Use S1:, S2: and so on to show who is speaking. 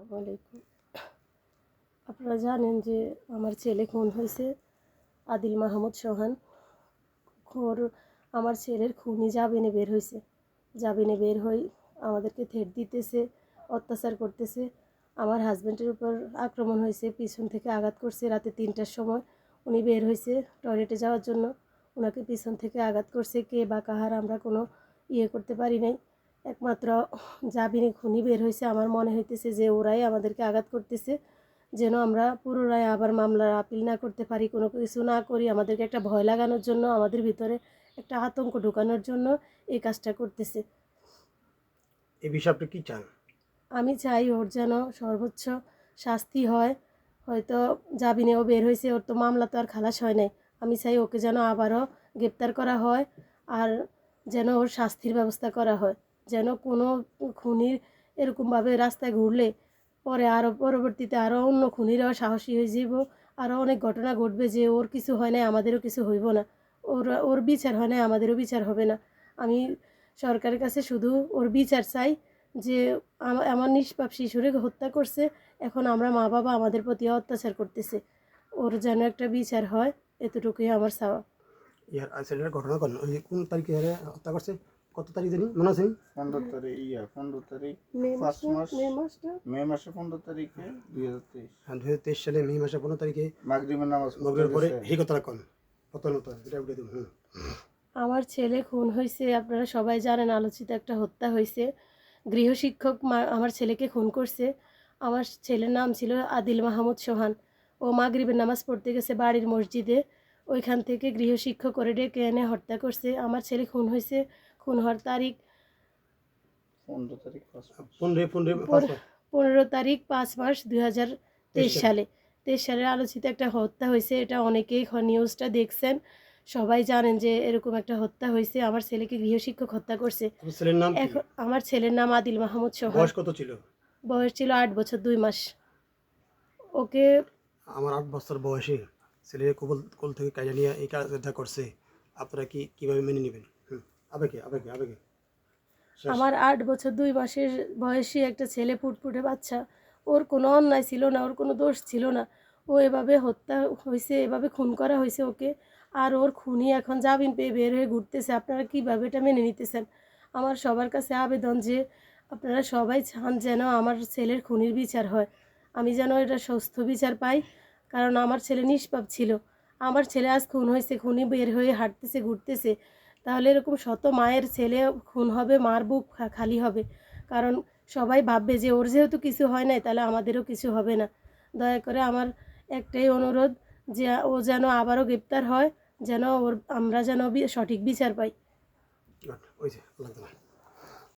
S1: আসসালামু আলাইকুম। আপনারা জানেন যে আমার ছেলে খুন হয়েছে, আদিল মাহমুদ সোহান। খোর আমার ছেলের খুনি জামিনে বের হয়েছে। জামিনে বের হই আমাদেরকে থেট দিতেছে, অত্যাচার করতেছে। আমার হাজব্যান্ডের উপর আক্রমণ হয়েছে, পিছন থেকে আঘাত করছে রাতে তিনটার সময়। উনি বের হয়েছে টয়লেটে যাওয়ার জন্য। ওনাকে পিছন থেকে আঘাত করছে কে বা কাহার আমরা কোনো ইয়ে করতে পারি নাই। একমাত্র জাবিনে খুনি বের হয়েছে। আমার মনে হইতেছে যে ওরাই আমাদেরকে আঘাত করতেছে যেন আমরা পুনরায় আবার মামলার আপিল না করতে পারি কোনো কিছু না করি। আমাদেরকে একটা ভয় লাগানোর জন্য আমাদের ভিতরে একটা আতঙ্ক ঢোকানোর জন্য এই কাজটা করতেছে।
S2: এই বিষয়ে আপনি কী চান?
S1: আমি চাই ওর যেন সর্বোচ্চ শাস্তি হয়। হয়তো জামিনেও বের হয়েছে ওর তো মামলা তো আর খালাস হয় নাই। আমি চাই ওকে যেন আবারও গ্রেপ্তার করা হয় আর যেন ওর শাস্তির ব্যবস্থা করা হয়। যেন কোনো খুনির এরকমভাবে রাস্তায় ঘুরলে পরে আরও পরবর্তীতে আরও অন্য খুনিরাও সাহসী হয়ে যাব আরও অনেক ঘটনা ঘটবে যে ওর কিছু হয় নাই, আমাদেরও কিছু হইব না। ওর ওর বিচার হয় না আমাদেরও বিচার হবে না। আমি সরকারের কাছে শুধু ওর বিচার চাই যে আমার নিষ্পাপ শিশুরে হত্যা করছে, এখন আমরা মা বাবা আমাদের প্রতি অত্যাচার করতেছে। ওর যেন একটা বিচার হয়, এতটুকুই আমার চাওয়া।
S2: ইয়ার ঘটনা কোন? তারিখে হত্যা করছে? কত তারিখ জানি? মনে আছে?
S3: পনেরো তারিখ ইয়া পনেরো তারিখ
S1: মে
S3: মাস।
S1: মে
S3: মাসে পনেরো তারিখে দুই হাজার তেইশ।
S2: হ্যাঁ দু হাজার তেইশ সালে মে মাসে পনেরো তারিখে
S3: মাগরিবের নামাজ
S2: মগরের পরে। এই কথাটা কন। কত নতুন এটা উঠে দিন হুম।
S1: আমার ছেলে খুন হয়েছে আপনারা সবাই জানেন আলোচিত একটা হত্যা হয়েছে। গৃহশিক্ষক আমার ছেলেকে খুন করছে। আমার ছেলের নাম ছিল আদিল মাহমুদ সোহান। ও মাগরিবের নামাজ পড়তে গেছে বাড়ির মসজিদে। ওইখান থেকে গৃহশিক্ষক করে ডেকে এনে হত্যা করছে। আমার ছেলে খুন হয়েছে খুন হওয়ার তারিখ
S3: পনেরো তারিখ পাঁচ মাস।
S1: দুই হাজার তেইশ সালে। তেইশ সালের আলোচিত একটা হত্যা হয়েছে এটা অনেকেই নিউজটা দেখছেন। সবাই জানেন যে এরকম একটা হত্যা হয়েছে। আমার ছেলেকে গৃহশিক্ষক হত্যা করছে।
S2: ছেলের নাম
S1: এখন আমার ছেলের নাম আদিল মাহমুদ সোহান
S2: বয়স কত ছিল?
S1: বয়স ছিল আট বছর দুই মাস। ওকে
S2: আমার আট বছর বয়সে ছেলে কোবল কোল থেকে কাজে নিয়ে এই কাজটা করছে। আপনারা কি কীভাবে মেনে নেবেন? আবেগে আবেগে আবেগে।
S1: আমার আট বছর, দুই মাসের বয়সী একটা ছেলে ফুটফুটে বাচ্চা। ওর কোনো অন্যায় ছিল না, ওর কোনো দোষ ছিল না। ও এভাবে হত্যা হয়েছে, এভাবে খুন করা হয়েছে ওকে। আর ওর খুনি এখন জামিন পেয়ে বের হয়ে ঘুরতেছে। আপনারা কীভাবে এটা মেনে নিতেছেন? আমার সবার কাছে আবেদন যে, আপনারা সবাই চান যেন আমার ছেলের খুনির বিচার হয়। আমি যেন এটা সুস্থ বিচার পাই, কারণ আমার ছেলে নিষ্পাপ ছিল। আমার ছেলে আজ খুন হয়েছে, খুনি বের হয়ে হাঁটতেছে, ঘুরতেছে। তাহলে এরকম শত মায়ের ছেলে খুন হবে, মার বুক খালি হবে। কারণ সবাই ভাববে যে ওর যেহেতু কিছু হয় নাই, তাহলে আমাদেরও কিছু হবে না। দয়া করে আমার একটাই অনুরোধ যে ও যেন আবারও গ্রেপ্তার হয়, যেন ওর, আমরা যেন সঠিক বিচার পাই।
S2: ওই যে।